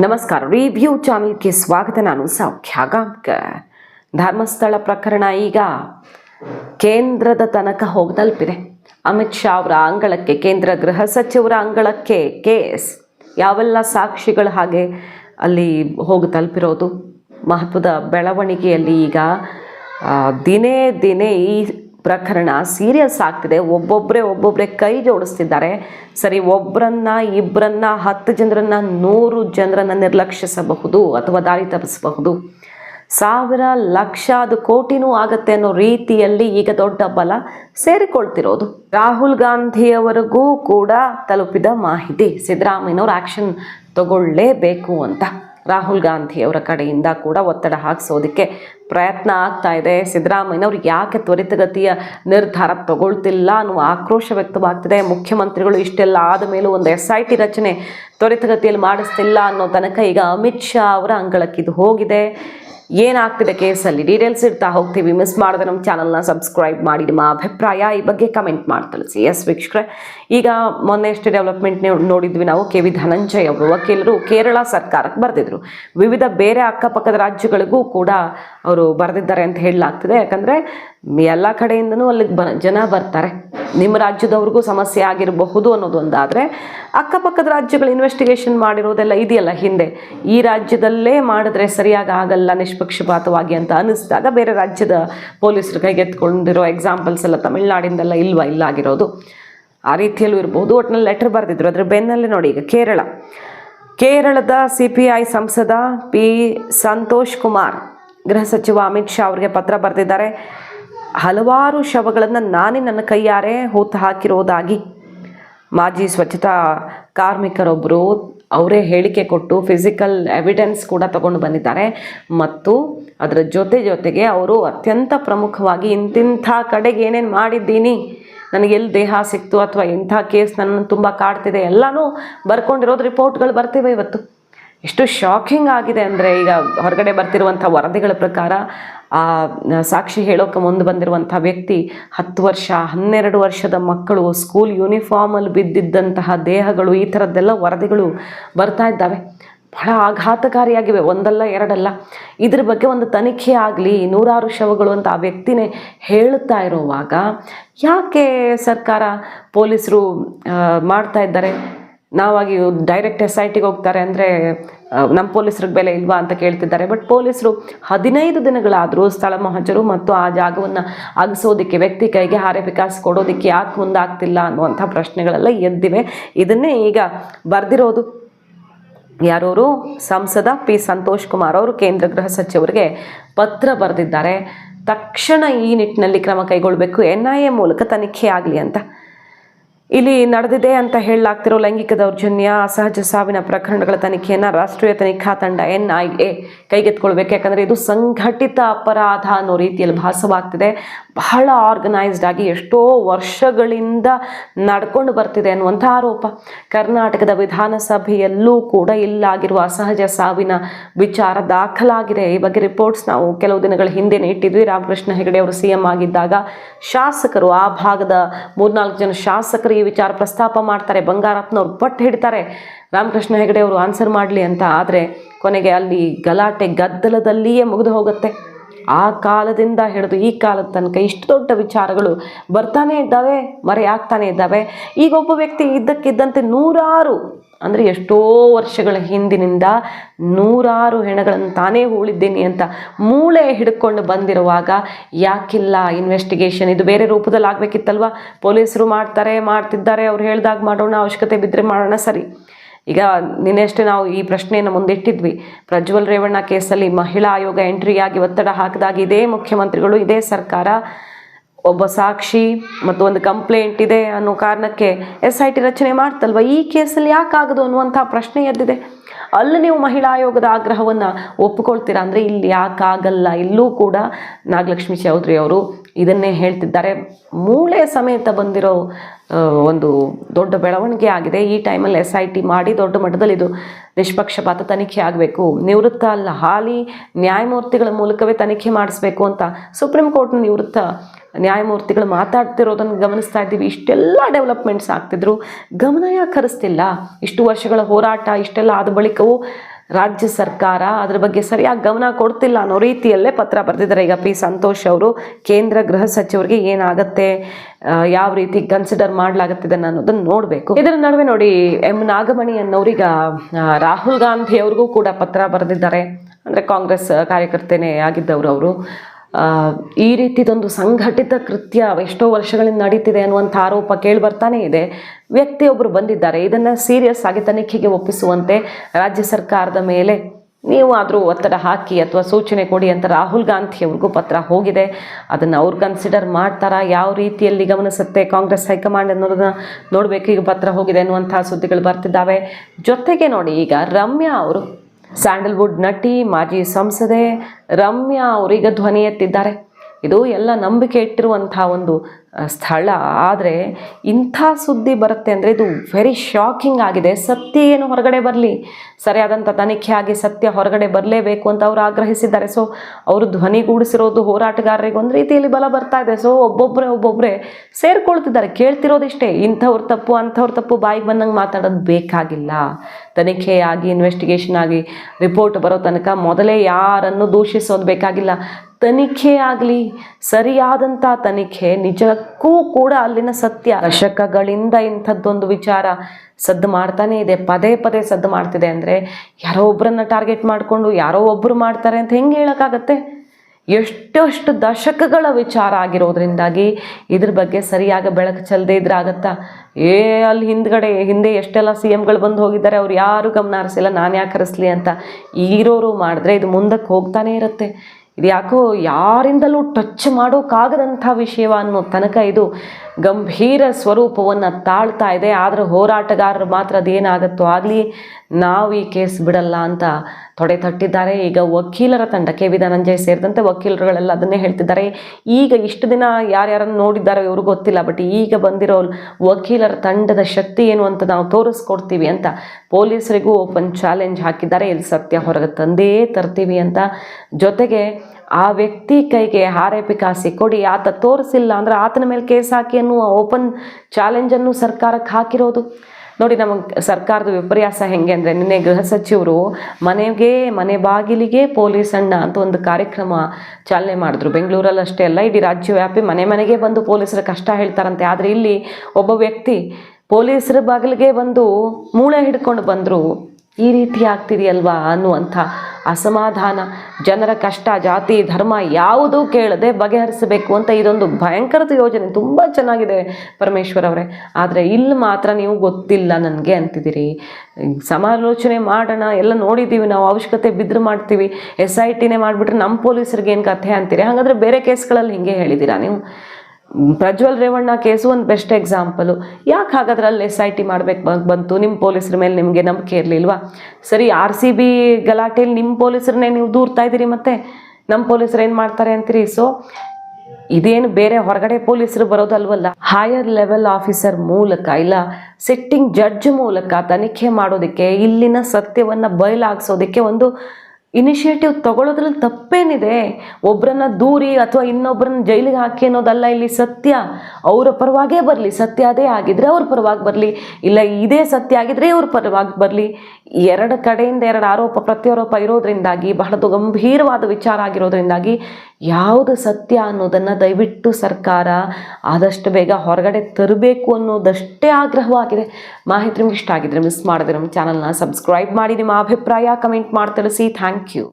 ನಮಸ್ಕಾರ. ರಿವ್ಯೂ ಚಾನಲ್ಗೆ ಸ್ವಾಗತ. ನಾನು ಸೌಖ್ಯ ಧರ್ಮಸ್ಥಳ ಪ್ರಕರಣ ಈಗ ಕೇಂದ್ರದ ತನಕ ಹೋಗಿ ತಲುಪಿದೆ. ಅಮಿತ್ ಶಾ ಅವರ ಅಂಗಳಕ್ಕೆ, ಕೇಂದ್ರ ಗೃಹ ಸಚಿವರ ಅಂಗಳಕ್ಕೆ ಕೇಸ್. ಯಾವೆಲ್ಲ ಸಾಕ್ಷಿಗಳು ಹಾಗೆ ಅಲ್ಲಿ ಹೋಗಿ ತಲುಪಿರೋದು? ಮಹತ್ವದ ಬೆಳವಣಿಗೆಯಲ್ಲಿ ಈಗ ದಿನೇ ದಿನೇ ಈ ಪ್ರಕರಣ ಸೀರಿಯಸ್ ಆಗ್ತಿದೆ. ಒಬ್ಬೊಬ್ಬರೇ ಒಬ್ಬೊಬ್ಬರೇ ಕೈ ಜೋಡಿಸ್ತಿದ್ದಾರೆ. ಸರಿ ಒಬ್ಬರನ್ನ ಇಬ್ಬರನ್ನ ಹತ್ತು ಜನರನ್ನ, ನೂರು ಜನರನ್ನ ನಿರ್ಲಕ್ಷಿಸಬಹುದು ಅಥವಾ ದಾರಿ ತಪ್ಪಿಸಬಹುದು. ಸಾವಿರ, ಲಕ್ಷ, ಅದು ಕೋಟಿನೂ ಆಗತ್ತೆ ಅನ್ನೋ ರೀತಿಯಲ್ಲಿ ಈಗ ದೊಡ್ಡ ಬಲ ಸೇರಿಕೊಳ್ತಿರೋದು. ರಾಹುಲ್ ಗಾಂಧಿಯವರೆಗೂ ಕೂಡ ತಲುಪಿದ ಮಾಹಿತಿ. ಸಿದ್ದರಾಮಯ್ಯನವ್ರು ಆಕ್ಷನ್ ತಗೊಳ್ಳೇಬೇಕು ಅಂತ. ರಾಹುಲ್ ಗಾಂಧಿ ಅವರ ಕಡೆಯಿಂದ ಕೂಡ ಒತ್ತಡ ಹಾಕಿಸೋದಕ್ಕೆ ಪ್ರಯತ್ನ ಆಗ್ತಾ ಇದೆ. ಸಿದ್ದರಾಮಯ್ಯನವ್ರು ಯಾಕೆ ತ್ವರಿತಗತಿಯ ನಿರ್ಧಾರ ತಗೊಳ್ತಿಲ್ಲ ಅನ್ನುವ ಆಕ್ರೋಶ ವ್ಯಕ್ತವಾಗ್ತಿದೆ. ಮುಖ್ಯಮಂತ್ರಿಗಳು ಇಷ್ಟೆಲ್ಲ ಆದ ಮೇಲೂ ಒಂದು ಎಸ್ ಐ ಟಿ ರಚನೆ ತ್ವರಿತಗತಿಯಲ್ಲಿ ಮಾಡಿಸ್ತಿಲ್ಲ ಅನ್ನೋ ತನಕ ಈಗ ಅಮಿತ್ ಶಾ ಅವರ ಅಂಗಳಕ್ಕಿದು ಹೋಗಿದೆ. ಏನಾಗ್ತಿದೆ ಕೇಸಲ್ಲಿ? ಡೀಟೇಲ್ಸ್ ಇರ್ತಾ ಹೋಗ್ತೀವಿ. ಮಿಸ್ ಮಾಡಿದ್ರೆ ನಮ್ಮ ಚಾನಲ್ನ ಸಬ್ಸ್ಕ್ರೈಬ್ ಮಾಡಿ. ನಿಮ್ಮ ಅಭಿಪ್ರಾಯ ಈ ಬಗ್ಗೆ ಕಮೆಂಟ್ ಮಾಡಿ ತಿಳಿಸಿ. ಎಸ್ ವೀಕ್ಷಕರೆ, ಈಗ ಮೊನ್ನೆ ಎಷ್ಟು ಡೆವಲಪ್ಮೆಂಟ್ ನೋಡಿದ್ವಿ ನಾವು. ಕೆ ವಿ ಧನಂಜಯ್ ಅವರು, ವಕೀಲರು ಕೇರಳ ಸರ್ಕಾರಕ್ಕೆ ಬರೆದಿದ್ರು. ವಿವಿಧ ಬೇರೆ ಅಕ್ಕಪಕ್ಕದ ರಾಜ್ಯಗಳಿಗೂ ಕೂಡ ಅವರು ಬರೆದಿದ್ದಾರೆ ಅಂತ ಹೇಳಲಾಗ್ತಿದೆ. ಯಾಕಂದರೆ ಎಲ್ಲ ಕಡೆಯಿಂದನೂ ಅಲ್ಲಿಗೆ ಬ, ಜನ ಬರ್ತಾರೆ. ನಿಮ್ಮ ರಾಜ್ಯದವ್ರಿಗೂ ಸಮಸ್ಯೆ ಆಗಿರಬಹುದು ಅನ್ನೋದೊಂದಾದರೆ ಅಕ್ಕಪಕ್ಕದ ರಾಜ್ಯಗಳು ಇನ್ವೆಸ್ಟಿಗೇಷನ್ ಮಾಡಿರೋದೆಲ್ಲ ಇದೆಯಲ್ಲ ಹಿಂದೆ. ಈ ರಾಜ್ಯದಲ್ಲೇ ಮಾಡಿದ್ರೆ ಸರಿಯಾಗಿ ಆಗಲ್ಲ ನಿಷ್ಪಕ್ಷಪಾತವಾಗಿ ಅಂತ ಅನ್ನಿಸಿದಾಗ ಬೇರೆ ರಾಜ್ಯದ ಪೊಲೀಸರು ಕೈಗೆತ್ಕೊಂಡಿರೋ ಎಕ್ಸಾಂಪಲ್ಸ್ ಎಲ್ಲ ತಮಿಳ್ನಾಡಿಂದೆಲ್ಲ ಇಲ್ವಾ ಇಲ್ಲ ಆಗಿರೋದು ಆ ರೀತಿಯಲ್ಲೂ ಇರ್ಬೋದು. ಒಟ್ಟಿನಲ್ಲಿ ಲೆಟರ್ ಬರೆದಿದ್ರು. ಅದರ ಬೆನ್ನಲ್ಲೇ ನೋಡಿ ಈಗ ಕೇರಳ. ಕೇರಳದ ಸಿ ಪಿ ಐ ಸಂಸದ ಪಿ ಸಂತೋಷ್ ಕುಮಾರ್, ಗೃಹ ಸಚಿವ ಅಮಿತ್ ಶಾ ಅವರಿಗೆ ಪತ್ರ ಬರೆದಿದ್ದಾರೆ. ಹಲವಾರು ಶವಗಳನ್ನು ನಾನೇ ನನ್ನ ಕೈಯಾರೆ ಹೂತು ಹಾಕಿರೋದಾಗಿ ಮಾಜಿ ಸ್ವಚ್ಛತಾ ಕಾರ್ಮಿಕರೊಬ್ಬರು ಅವರೇ ಹೇಳಿಕೆ ಕೊಟ್ಟು ಫಿಸಿಕಲ್ ಎವಿಡೆನ್ಸ್ ಕೂಡ ತಗೊಂಡು ಬಂದಿದ್ದಾರೆ. ಮತ್ತು ಅದರ ಜೊತೆ ಜೊತೆಗೆ ಅವರು ಅತ್ಯಂತ ಪ್ರಮುಖವಾಗಿ ಇಂತಿಂಥ ಕಡೆಗೆ ಏನೇನು ಮಾಡಿದ್ದೀನಿ, ನನಗೆ ಎಲ್ಲಿ ದೇಹ ಸಿಕ್ತು ಅಥವಾ ಇಂಥ ಕೇಸ್ ನನ್ನನ್ನು ತುಂಬ ಕಾಡ್ತಿದೆ ಎಲ್ಲನೂ ಬರ್ಕೊಂಡಿರೋದು ರಿಪೋರ್ಟ್ಗಳು ಬರ್ತಿವೆ ಇವತ್ತು. ಎಷ್ಟು ಶಾಕಿಂಗ್ ಆಗಿದೆ ಅಂದರೆ ಈಗ ಹೊರಗಡೆ ಬರ್ತಿರುವಂಥ ವರದಿಗಳ ಪ್ರಕಾರ ಆ ಸಾಕ್ಷಿ ಹೇಳೋಕೆ ಮುಂದೆ ಬಂದಿರುವಂಥ ವ್ಯಕ್ತಿ ಹತ್ತು ವರ್ಷ, ಹನ್ನೆರಡು ವರ್ಷದ ಮಕ್ಕಳು ಸ್ಕೂಲ್ ಯೂನಿಫಾರ್ಮಲ್ಲಿ ಬಿದ್ದಿದ್ದಂತಹ ದೇಹಗಳು, ಈ ಥರದ್ದೆಲ್ಲ ವರದಿಗಳು ಬರ್ತಾ ಇದ್ದಾವೆ. ಬಹಳ ಆಘಾತಕಾರಿಯಾಗಿವೆ. ಒಂದಲ್ಲ, ಎರಡಲ್ಲ. ಇದ್ರ ಬಗ್ಗೆ ಒಂದು ತನಿಖೆ ಆಗಲಿ, ನೂರಾರು ಶವಗಳು ಅಂತ ಆ ವ್ಯಕ್ತಿನೇ ಹೇಳುತ್ತಾ ಇರುವಾಗ ಯಾಕೆ ಸರ್ಕಾರ ಪೊಲೀಸರು ಮಾಡ್ತಾ ಇದ್ದಾರೆ? ನಾವಾಗಿ ಡೈರೆಕ್ಟ್ ಎಸ್ ಐ ಟಿಗೆ ಹೋಗ್ತಾರೆ ಅಂದರೆ ನಮ್ಮ ಪೊಲೀಸರಿಗೆ ಬೆಲೆ ಇಲ್ವಾ ಅಂತ ಕೇಳ್ತಿದ್ದಾರೆ. ಬಟ್ ಪೊಲೀಸರು ಹದಿನೈದು ದಿನಗಳಾದರೂ ಸ್ಥಳ ಮಹಜರು ಮತ್ತು ಆ ಜಾಗವನ್ನು ಅಗಿಸೋದಕ್ಕೆ, ವ್ಯಕ್ತಿ ಕೈಗೆ ಹಾರೆ ವಿಕಾಸ್ ಕೊಡೋದಕ್ಕೆ ಯಾಕೆ ಮುಂದಾಗ್ತಿಲ್ಲ ಅನ್ನುವಂಥ ಪ್ರಶ್ನೆಗಳೆಲ್ಲ ಎದ್ದಿವೆ. ಇದನ್ನೇ ಈಗ ಬರೆದಿರೋದು ಯಾರವರು ಸಂಸದ ಪಿ ಸಂತೋಷ್ ಕುಮಾರ್ ಅವರು ಕೇಂದ್ರ ಗೃಹ ಸಚಿವರಿಗೆ ಪತ್ರ ಬರೆದಿದ್ದಾರೆ. ತಕ್ಷಣ ಈ ನಿಟ್ಟಿನಲ್ಲಿ ಕ್ರಮ ಕೈಗೊಳ್ಳಬೇಕು ಎನ್ ಐ ಎ ಮೂಲಕ ತನಿಖೆ ಆಗಲಿ ಅಂತ. ಇಲ್ಲಿ ನಡೆದಿದೆ ಅಂತ ಹೇಳಲಾಗ್ತಿರೋ ಲೈಂಗಿಕ ದೌರ್ಜನ್ಯ, ಅಸಹಜ ಸಾವಿನ ಪ್ರಕರಣಗಳ ತನಿಖೆಯನ್ನು ರಾಷ್ಟ್ರೀಯ ತನಿಖಾ ತಂಡ ಎನ್ ಐ ಎ ಕೈಗೆತ್ಕೊಳ್ಬೇಕು ಯಾಕಂದರೆ ಇದು ಸಂಘಟಿತ ಅಪರಾಧ ಅನ್ನೋ ರೀತಿಯಲ್ಲಿ ಭಾಸವಾಗ್ತಿದೆ. ಬಹಳ ಆರ್ಗನೈಸ್ಡ್ ಆಗಿ ಎಷ್ಟೋ ವರ್ಷಗಳಿಂದ ನಡ್ಕೊಂಡು ಬರ್ತಿದೆ ಅನ್ನುವಂಥ ಆರೋಪ. ಕರ್ನಾಟಕದ ವಿಧಾನಸಭೆಯಲ್ಲೂ ಕೂಡ ಇಲ್ಲಾಗಿರುವ ಅಸಹಜ ಸಾವಿನ ವಿಚಾರ ದಾಖಲಾಗಿದೆ. ಈ ಬಗ್ಗೆ ರಿಪೋರ್ಟ್ಸ್ ನಾವು ಕೆಲವು ದಿನಗಳ ಹಿಂದೆ ಇಟ್ಟಿದ್ವಿ. ರಾಮಕೃಷ್ಣ ಹೆಗಡೆ ಅವರು ಸಿ ಎಂ ಆಗಿದ್ದಾಗ ಶಾಸಕರು ಆ ಭಾಗದ ಮೂರ್ನಾಲ್ಕು ಜನ ಶಾಸಕರು ಈ ವಿಚಾರ ಪ್ರಸ್ತಾಪ ಮಾಡ್ತಾರೆ. ಬಂಗಾರಪ್ಪನವ್ರು ಬಟ್ ಹಿಡ್ತಾರೆ. ರಾಮಕೃಷ್ಣ ಹೆಗಡೆ ಅವರು ಆನ್ಸರ್ ಮಾಡಲಿ ಅಂತ ಆದರೆ ಕೊನೆಗೆ ಅಲ್ಲಿ ಗಲಾಟೆ ಗದ್ದಲದಲ್ಲಿಯೇ ಮುಗಿದು ಹೋಗುತ್ತೆ. ಆ ಕಾಲದಿಂದ ಹಿಡಿದು ಈ ಕಾಲದ ತನಕ ಇಷ್ಟು ದೊಡ್ಡ ವಿಚಾರಗಳು ಬರ್ತಾನೆ ಇದ್ದಾವೆ, ಮರೆಯಾಗ್ತಾನೆ ಇದ್ದಾವೆ. ಈಗ ಒಬ್ಬ ವ್ಯಕ್ತಿ ಇದ್ದಕ್ಕಿದ್ದಂತೆ ನೂರಾರು ಅಂದರೆ ಎಷ್ಟೋ ವರ್ಷಗಳ ಹಿಂದಿನಿಂದ ನೂರಾರು ಹೆಣಗಳನ್ನು ತಾನೇ ಹೂಳಿದ್ದೀನಿ ಅಂತ ಮೂಳೆ ಹಿಡ್ಕೊಂಡು ಬಂದಿರುವಾಗ ಯಾಕಿಲ್ಲ ಇನ್ವೆಸ್ಟಿಗೇಷನ್ ಇದು ಬೇರೆ ರೂಪದಲ್ಲಿ ಆಗಬೇಕಿತ್ತಲ್ವ? ಪೊಲೀಸರು ಮಾಡ್ತಾರೆ, ಮಾಡ್ತಿದ್ದಾರೆ, ಅವ್ರು ಹೇಳಿದಾಗ ಮಾಡೋಣ, ಅವಶ್ಯಕತೆ ಬಿದ್ದರೆ ಮಾಡೋಣ, ಸರಿ. ಈಗ ನಿನ್ನೆಷ್ಟೇ ನಾವು ಈ ಪ್ರಶ್ನೆಯನ್ನು ಮುಂದಿಟ್ಟಿದ್ವಿ. ಪ್ರಜ್ವಲ್ ರೇವಣ್ಣ ಕೇಸಲ್ಲಿ ಮಹಿಳಾ ಆಯೋಗ ಎಂಟ್ರಿಯಾಗಿ ಒತ್ತಡ ಹಾಕಿದಾಗ ಇದೇ ಮುಖ್ಯಮಂತ್ರಿಗಳು, ಇದೇ ಸರ್ಕಾರ. ಒಬ್ಬ ಸಾಕ್ಷಿ ಮತ್ತು ಒಂದು ಕಂಪ್ಲೇಂಟ್ ಇದೆ ಅನ್ನೋ ಕಾರಣಕ್ಕೆ ಎಸ್ ಐ ಟಿ ರಚನೆ ಮಾಡ್ತಲ್ವ? ಈ ಕೇಸಲ್ಲಿ ಯಾಕಾಗದು ಅನ್ನುವಂಥ ಪ್ರಶ್ನೆ ಎದ್ದಿದೆ. ಅಲ್ಲಿ ನೀವು ಮಹಿಳಾ ಆಯೋಗದ ಆಗ್ರಹವನ್ನು ಒಪ್ಪಿಕೊಳ್ತೀರಾ? ಅಂದರೆ ಇಲ್ಲಿ ಯಾಕಾಗಲ್ಲ. ಇಲ್ಲೂ ಕೂಡ ನಾಗಲಕ್ಷ್ಮಿ ಚೌಧರಿ ಅವರು ಇದನ್ನೇ ಹೇಳ್ತಿದ್ದಾರೆ. ಮೂಳೆ ಸಮೇತ ಬಂದಿರೋ ಒಂದು ದೊಡ್ಡ ಬೆಳವಣಿಗೆ ಆಗಿದೆ. ಈ ಟೈಮಲ್ಲಿ ಎಸ್ ಐ ಟಿ ಮಾಡಿ ದೊಡ್ಡ ಮಟ್ಟದಲ್ಲಿ ಇದು ನಿಷ್ಪಕ್ಷಪಾತ ತನಿಖೆ ಆಗಬೇಕು. ನಿವೃತ್ತ ಅಲ್ಲ, ಹಾಲಿ ನ್ಯಾಯಮೂರ್ತಿಗಳ ಮೂಲಕವೇ ತನಿಖೆ ಮಾಡಿಸ್ಬೇಕು ಅಂತ ಸುಪ್ರೀಂ ಕೋರ್ಟ್ನ ನಿವೃತ್ತ ನ್ಯಾಯಮೂರ್ತಿಗಳು ಮಾತಾಡ್ತಿರೋದನ್ನು ಗಮನಿಸ್ತಾ ಇದ್ದೀವಿ. ಇಷ್ಟೆಲ್ಲ ಡೆವಲಪ್ಮೆಂಟ್ಸ್ ಆಗ್ತಿದ್ರು. ಗಮನ ಯಾಕೆ ಇಷ್ಟು ವರ್ಷಗಳ ಹೋರಾಟ, ಇಷ್ಟೆಲ್ಲ ಆದ ಬಳಿಕವೂ ರಾಜ್ಯ ಸರ್ಕಾರ ಅದ್ರ ಬಗ್ಗೆ ಸರಿಯಾಗಿ ಗಮನ ಕೊಡ್ತಿಲ್ಲ ಅನ್ನೋ ರೀತಿಯಲ್ಲೇ ಪತ್ರ ಬರೆದಿದ್ದಾರೆ. ಈಗ ಪಿ ಸಂತೋಷ್ ಅವರು ಕೇಂದ್ರ ಗೃಹ ಸಚಿವರಿಗೆ ಏನಾಗುತ್ತೆ ಯಾವ ರೀತಿ ಕನ್ಸಿಡರ್ ಮಾಡಲಾಗುತ್ತಿದೆ ಅನ್ನೋದನ್ನ ನೋಡಬೇಕು. ಇದರ ನಡುವೆ ನೋಡಿ ಎಂ ನಾಗಮಣಿ ಅನ್ನೋರೀಗ ರಾಹುಲ್ ಗಾಂಧಿ ಅವ್ರಿಗೂ ಕೂಡ ಪತ್ರ ಬರೆದಿದ್ದಾರೆ. ಅಂದರೆ ಕಾಂಗ್ರೆಸ್ ಕಾರ್ಯಕರ್ತನೇ ಆಗಿದ್ದವರು ಅವರು. ಈ ರೀತಿದೊಂದು ಸಂಘಟಿತ ಕೃತ್ಯ ಎಷ್ಟೋ ವರ್ಷಗಳಿಂದ ನಡೀತಿದೆ ಅನ್ನುವಂಥ ಆರೋಪ ಕೇಳಿ ಬರ್ತಾನೆ ಇದೆ. ವ್ಯಕ್ತಿಯೊಬ್ಬರು ಬಂದಿದ್ದಾರೆ. ಇದನ್ನು ಸೀರಿಯಸ್ ಆಗಿ ತನಿಖೆಗೆ ಒಪ್ಪಿಸುವಂತೆ ರಾಜ್ಯ ಸರ್ಕಾರದ ಮೇಲೆ ನೀವು ಆದರೂ ಒತ್ತಡ ಹಾಕಿ ಅಥವಾ ಸೂಚನೆ ಕೊಡಿ ಅಂತ ರಾಹುಲ್ ಗಾಂಧಿ ಅವ್ರಿಗೂ ಪತ್ರ ಹೋಗಿದೆ. ಅದನ್ನು ಅವ್ರು ಕನ್ಸಿಡರ್ ಮಾಡ್ತಾರಾ? ಯಾವ ರೀತಿಯಲ್ಲಿ ಗಮನಿಸುತ್ತೆ? ಕಾಂಗ್ರೆಸ್ ಹೈಕಮಾಂಡ್ ಅನ್ನೋದನ್ನು ನೋಡಬೇಕು. ಈಗ ಪತ್ರ ಹೋಗಿದೆ ಅನ್ನುವಂಥ ಸುದ್ದಿಗಳು ಬರ್ತಿದ್ದಾವೆ. ಜೊತೆಗೆ ನೋಡಿ, ಈಗ ರಮ್ಯಾ ಅವರು ಸ್ಯಾಂಡಲ್ವುಡ್ ನಟಿ ಮಾಜಿ ಸಂಸದೆ ರಮ್ಯಾ ಅವರೀಗ ಧ್ವನಿ ಎತ್ತಿದ್ದಾರೆ. ಇದು ಎಲ್ಲ ನಂಬಿಕೆ ಇಟ್ಟಿರುವಂಥ ಒಂದು ಸ್ಥಳ. ಆದರೆ ಇಂಥ ಸುದ್ದಿ ಬರುತ್ತೆ ಅಂದರೆ ಇದು ವೆರಿ ಶಾಕಿಂಗ್ ಆಗಿದೆ. ಸತ್ಯ ಏನು ಹೊರಗಡೆ ಬರಲಿ? ಸರಿಯಾದಂಥ ತನಿಖೆ ಆಗಿ ಸತ್ಯ ಹೊರಗಡೆ ಬರಲೇಬೇಕು ಅಂತ ಅವರು ಆಗ್ರಹಿಸಿದ್ದಾರೆ. ಸೊ ಅವರು ಧ್ವನಿಗೂಡಿಸಿರೋದು ಹೋರಾಟಗಾರರಿಗೆ ಒಂದು ರೀತಿಯಲ್ಲಿ ಬಲ ಬರ್ತಾ ಇದೆ. ಸೊ ಒಬ್ಬೊಬ್ಬರೇ ಒಬ್ಬೊಬ್ಬರೇ ಸೇರ್ಕೊಳ್ತಿದ್ದಾರೆ. ಕೇಳ್ತಿರೋದಿಷ್ಟೇ, ಇಂಥವ್ರ ತಪ್ಪು, ಅಂಥವ್ರ ತಪ್ಪು ಬಾಯಿಗೆ ಬಂದಂಗೆ ಮಾತಾಡೋದು ಬೇಕಾಗಿಲ್ಲ. ತನಿಖೆ ಆಗಿ ಇನ್ವೆಸ್ಟಿಗೇಷನ್ ಆಗಿ ರಿಪೋರ್ಟ್ ಬರೋ ತನಕ ಮೊದಲೇ ಯಾರನ್ನು ದೂಷಿಸೋದು ಬೇಕಾಗಿಲ್ಲ. ತನಿಖೆ ಆಗಲಿ, ಸರಿಯಾದಂಥ ತನಿಖೆ ನಿಜಕ್ಕೂ ಕೂಡ ಅಲ್ಲಿನ ಸತ್ಯ. ದಶಕಗಳಿಂದ ಇಂಥದ್ದೊಂದು ವಿಚಾರ ಸದ್ದು ಮಾಡ್ತಾನೇ ಇದೆ. ಪದೇ ಪದೇ ಸದ್ದು ಮಾಡ್ತಿದೆ ಅಂದರೆ ಯಾರೋ ಒಬ್ಬರನ್ನ ಟಾರ್ಗೆಟ್ ಮಾಡಿಕೊಂಡು ಯಾರೋ ಒಬ್ಬರು ಮಾಡ್ತಾರೆ ಅಂತ ಹೆಂಗೆ ಹೇಳೋಕ್ಕಾಗತ್ತೆ? ಎಷ್ಟೆಷ್ಟು ದಶಕಗಳ ವಿಚಾರ ಆಗಿರೋದ್ರಿಂದಾಗಿ ಇದ್ರ ಬಗ್ಗೆ ಸರಿಯಾಗಿ ಬೆಳಕು ಚೆಲ್ಲದೆ ಇದ್ರೆ ಆಗತ್ತಾ ಏ, ಅಲ್ಲಿ ಹಿಂದ್ಗಡೆ, ಹಿಂದೆ ಎಷ್ಟೆಲ್ಲ ಸಿ ಎಮ್ಗಳು ಬಂದು ಹೋಗಿದ್ದಾರೆ, ಅವ್ರು ಯಾರು ಗಮನ ಹರಿಸಿಲ್ಲ, ನಾನು ಯಾಕೆ ಹರಿಸ್ಲಿ ಅಂತ. ಈಗಿರೋರು ಮಾಡಿದ್ರೆ ಇದು ಮುಂದಕ್ಕೆ ಹೋಗ್ತಾನೇ ಇರುತ್ತೆ. ಇದು ಯಾಕೋ ಯಾರಿಂದಲೂ ಟಚ್ ಮಾಡೋಕ್ಕಾಗದಂಥ ವಿಷಯವ ಅನ್ನೋ ತನಕ ಇದು ಗಂಭೀರ ಸ್ವರೂಪವನ್ನು ತಾಳ್ತಾ ಇದೆ. ಆದರೆ ಹೋರಾಟಗಾರರು ಮಾತ್ರ ಅದೇನಾಗುತ್ತೋ ಆಗಲಿ, ನಾವು ಈ ಕೇಸ್ ಬಿಡಲ್ಲ ಅಂತ ತೊಡೆ ತಟ್ಟಿದ್ದಾರೆ. ಈಗ ವಕೀಲರ ತಂಡ, ಕೆ ವಿ ಧನಂಜಯ್ ಸೇರಿದಂತೆ ವಕೀಲರುಗಳೆಲ್ಲ ಅದನ್ನೇ ಹೇಳ್ತಿದ್ದಾರೆ. ಈಗ ಇಷ್ಟು ದಿನ ಯಾರ್ಯಾರನ್ನು ನೋಡಿದ್ದಾರೋ ಇವ್ರಿಗೆ ಗೊತ್ತಿಲ್ಲ, ಬಟ್ ಈಗ ಬಂದಿರೋ ವಕೀಲರ ತಂಡದ ಶಕ್ತಿ ಏನು ಅಂತ ನಾವು ತೋರಿಸ್ಕೊಡ್ತೀವಿ ಅಂತ ಪೊಲೀಸರಿಗೂ ಓಪನ್ ಚಾಲೆಂಜ್ ಹಾಕಿದ್ದಾರೆ. ಇಲ್ಲಿ ಸತ್ಯ ಹೊರಗೆ ತಂದೇ ತರ್ತೀವಿ ಅಂತ. ಜೊತೆಗೆ ಆ ವ್ಯಕ್ತಿ ಕೈಗೆ ಹಾರೆ ಪಿಕಾಸಿ ಕೊಡಿ, ಆತ ತೋರಿಸಿಲ್ಲ ಅಂದರೆ ಆತನ ಮೇಲೆ ಕೇಸ್ ಹಾಕಿ ಅನ್ನುವ ಓಪನ್ ಚಾಲೆಂಜನ್ನು ಸರ್ಕಾರಕ್ಕೆ ಹಾಕಿರೋದು. ನೋಡಿ, ನಮ್ಮ ಸರ್ಕಾರದ ವಿಪರ್ಯಾಸ ಹೆಂಗೆ ಅಂದರೆ, ನಿನ್ನೆ ಗೃಹ ಸಚಿವರು ಮನೆಗೆ, ಮನೆ ಬಾಗಿಲಿಗೆ ಪೊಲೀಸ್ ಅಣ್ಣ ಅಂತ ಒಂದು ಕಾರ್ಯಕ್ರಮ ಚಾಲನೆ ಮಾಡಿದ್ರು. ಬೆಂಗಳೂರಲ್ಲಿ ಅಷ್ಟೇ ಅಲ್ಲ, ಇಡೀ ರಾಜ್ಯವ್ಯಾಪಿ ಮನೆ ಮನೆಗೆ ಬಂದು ಪೊಲೀಸರ ಕಷ್ಟ ಹೇಳ್ತಾರಂತೆ. ಆದರೆ ಇಲ್ಲಿ ಒಬ್ಬ ವ್ಯಕ್ತಿ ಪೊಲೀಸರ ಬಾಗಿಲಿಗೆ ಬಂದು ಮೂಳೆ ಹಿಡ್ಕೊಂಡು ಬಂದರು. ಈ ರೀತಿ ಆಗ್ತಿದೆಯಲ್ವಾ ಅನ್ನುವಂಥ ಅಸಮಾಧಾನ, ಜನರ ಕಷ್ಟ, ಜಾತಿ, ಧರ್ಮ ಯಾವುದೂ ಕೇಳದೆ ಬಗೆಹರಿಸಬೇಕು ಅಂತ ಇದೊಂದು ಭಯಂಕರದ ಯೋಜನೆ. ತುಂಬ ಚೆನ್ನಾಗಿದೆ ಪರಮೇಶ್ವರ್ ಅವರೇ. ಆದರೆ ಇಲ್ಲಿ ಮಾತ್ರ ನೀವು ಗೊತ್ತಿಲ್ಲ ನನಗೆ ಅಂತಿದ್ದೀರಿ. ಸಮಾಲೋಚನೆ ಮಾಡೋಣ, ಎಲ್ಲ ನೋಡಿದ್ದೀವಿ ನಾವು, ಅವಶ್ಯಕತೆ ಬಿದ್ದರೆ ಮಾಡ್ತೀವಿ. ಎಸ್ ಐ ಟಿನೇ ಮಾಡಿಬಿಟ್ರೆ ನಮ್ಮ ಪೊಲೀಸರಿಗೆ ಏನು ಕಥೆ ಅಂತೀರಿ? ಹಾಗಾದರೆ ಬೇರೆ ಕೇಸ್ಗಳಲ್ಲಿ ಹಿಂಗೆ ಹೇಳಿದ್ದೀರಾ ನೀವು? ಪ್ರಜ್ವಲ್ ರೇವಣ್ಣ ಕೇಸು ಒಂದು ಬೆಸ್ಟ್ ಎಕ್ಸಾಂಪಲು ಯಾಕೆ ಹಾಗಾದ್ರೆ ಅಲ್ಲಿ ಎಸ್ ಐ ಟಿ ಮಾಡ್ಬೇಕು ಬಂತು? ನಿಮ್ಮ ಪೊಲೀಸರ ಮೇಲೆ ನಿಮಗೆ ನಂಬಿಕೆ ಇರಲಿಲ್ವಾ? ಸರಿ ಆರ್ ಸಿ ಬಿ ಗಲಾಟೆಯಲ್ಲಿ ನಿಮ್ಮ ಪೊಲೀಸರನ್ನೇ ನೀವು ದೂರ್ತಾ ಇದ್ದೀರಿ ಮತ್ತೆ ನಮ್ಮ ಪೊಲೀಸರು ಏನು ಮಾಡ್ತಾರೆ ಅಂತೀರಿ? ಸೊ ಇದೇನು ಬೇರೆ ಹೊರಗಡೆ ಪೊಲೀಸರು ಬರೋದಲ್ವಲ್ಲ? ಹೈಯರ್ ಲೆವೆಲ್ ಆಫೀಸರ್ ಮೂಲಕ ಇಲ್ಲ ಸಿಟ್ಟಿಂಗ್ ಜಡ್ಜ್ ಮೂಲಕ ತನಿಖೆ ಮಾಡೋದಕ್ಕೆ, ಇಲ್ಲಿನ ಸತ್ಯವನ್ನು ಬಯಲಾಗಿಸೋದಕ್ಕೆ ಒಂದು ಇನಿಷಿಯೇಟಿವ್ ತಗೊಳ್ಳೋದ್ರಲ್ಲಿ ತಪ್ಪೇನಿದೆ? ಒಬ್ಬರನ್ನ ದೂರಿ ಅಥವಾ ಇನ್ನೊಬ್ಬರನ್ನ ಜೈಲಿಗೆ ಹಾಕಿ ಅನ್ನೋದಲ್ಲ ಇಲ್ಲಿ ಸತ್ಯ. ಅವರ ಪರವಾಗೇ ಬರಲಿ. ಸತ್ಯ ಅದೇ ಆಗಿದ್ರೆ ಅವ್ರ ಪರವಾಗಿ ಬರಲಿ. ಇಲ್ಲ, ಇದೇ ಸತ್ಯ ಆಗಿದ್ರೆ ಅವ್ರ ಪರವಾಗಿ ಬರಲಿ. ಎರಡು ಕಡೆಯಿಂದ ಎರಡು ಆರೋಪ, ಪ್ರತ್ಯಾರೋಪ ಇರೋದ್ರಿಂದಾಗಿ, ಬಹಳ ಗಂಭೀರವಾದ ವಿಚಾರ ಆಗಿರೋದ್ರಿಂದಾಗಿ ಯಾವುದು ಸತ್ಯ ಅನ್ನೋದನ್ನು ದಯವಿಟ್ಟು ಸರ್ಕಾರ ಆದಷ್ಟು ಬೇಗ ಹೊರಗಡೆ ತರಬೇಕು ಅನ್ನೋದಷ್ಟೇ ಆಗ್ರಹವಾಗಿದೆ. ಮಾಹಿತಿ ನಿಮ್ಗೆ ಇಷ್ಟ ಆಗಿದ್ರೆ ಮಿಸ್ ಮಾಡಿದ್ರೆ ನಮ್ಮ ಚಾನಲ್ನ ಸಬ್ಸ್ಕ್ರೈಬ್ ಮಾಡಿ. ನಿಮ್ಮ ಅಭಿಪ್ರಾಯ ಕಮೆಂಟ್ ಮಾಡಿ ತಿಳಿಸಿ. Thank you.